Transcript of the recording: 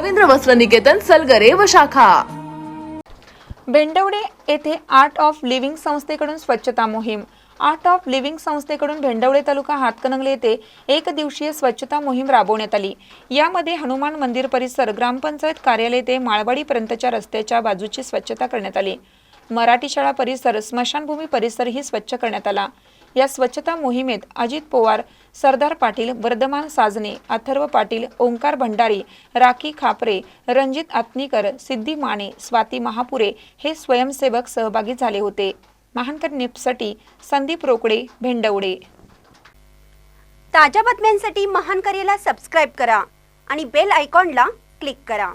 रवींद्र वस्त्र निकेतन सलगरे व शाखा. भेंडवडे येथे आर्ट ऑफ लिव्हिंग संस्थेकडून स्वच्छता मोहीम. आर्ट ऑफ लिव्हिंग संस्थेकडून भेंडवडे तालुका हातकणंगले येथे एक दिवसीय स्वच्छता मोहीम राबवण्यात आली. यामध्ये हनुमान मंदिर परिसर ग्रामपंचायत कार्यालय ते माळवाडीपर्यंतच्या रस्त्याच्या बाजूची स्वच्छता करण्यात आली. मराठी शाळा परिसर स्मशानभूमी परिसरही स्वच्छ करण्यात आला. या स्वच्छता मोहिमेत अजित पवार सरदार पाटील वर्धमान साजने अथर्व पाटील ओंकार भंडारी राखी खापरे रणजित आत्नीकर सिद्धी माने स्वाती महापुरे हे स्वयंसेवक सहभागी झाले होते. महानकर निप्ससाठी संदीप रोकडे भेंडवडे. ताज्या बातम्यांसाठी महान करेला सबस्क्राईब करा आणि बेल आयकॉनला क्लिक करा.